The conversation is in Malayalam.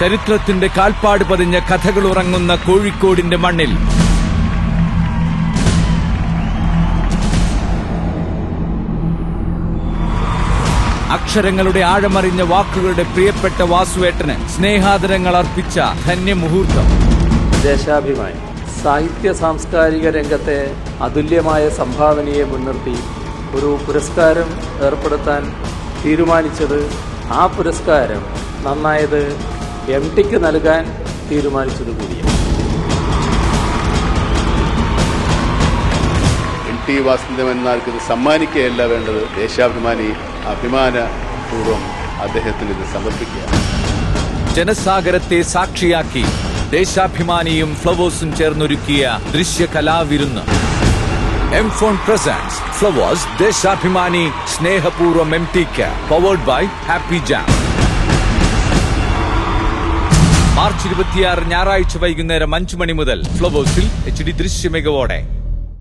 ചരിത്രത്തിന്റെ കാൽപ്പാട് പതിഞ്ഞ കഥകൾ ഉറങ്ങുന്ന കോഴിക്കോടിന്റെ മണ്ണിൽ. അക്ഷരങ്ങളുടെ ആഴമറിഞ്ഞ വാക്കുകളുടെ പ്രിയപ്പെട്ട വാസുവേട്ടന് സ്നേഹാദരങ്ങൾ അർപ്പിച്ച ധന്യമുഹൂർത്തം. ദേശാഭിമാനി. സാഹിത്യ സാംസ്കാരിക രംഗത്തെ അതുല്യമായ സംഭാവനയെ മുൻനിർത്തി ഒരു പുരസ്കാരം ഏർപ്പെടുത്താൻ തീരുമാനിച്ചത് ആ പുരസ്കാരം നന്നായത് എം ടിക്ക് നൽകാൻ തീരുമാനിച്ചത് കൂടിയാണ്. എം ടി വാസുദേവൻ എന്നാൾക്ക് ഇത് സമ്മാനിക്കുകയല്ല വേണ്ടത്. ദേശാഭിമാനി അഭിമാനപൂർവം അദ്ദേഹത്തിന് ഇത് സമർപ്പിക്കുകയാണ്. ജനസാഗരത്തെ സാക്ഷിയാക്കി ദേശാഭിമാനിയും ഫ്ലവേഴ്സും ചേർന്നൊരുക്കിയ ദൃശ്യകലാവിരുന്ന്. M phone presents Flowers Deshabhimani സ്നേഹപൂർവം M tick powered by happy jam March ഇരുപത്തിയാറ് ഞായറാഴ്ച വൈകുന്നേരം അഞ്ചു മണി മുതൽ ഫ്ലവേഴ്സിൽ എച്ച് ഡി ദൃശ്യമികവോടെ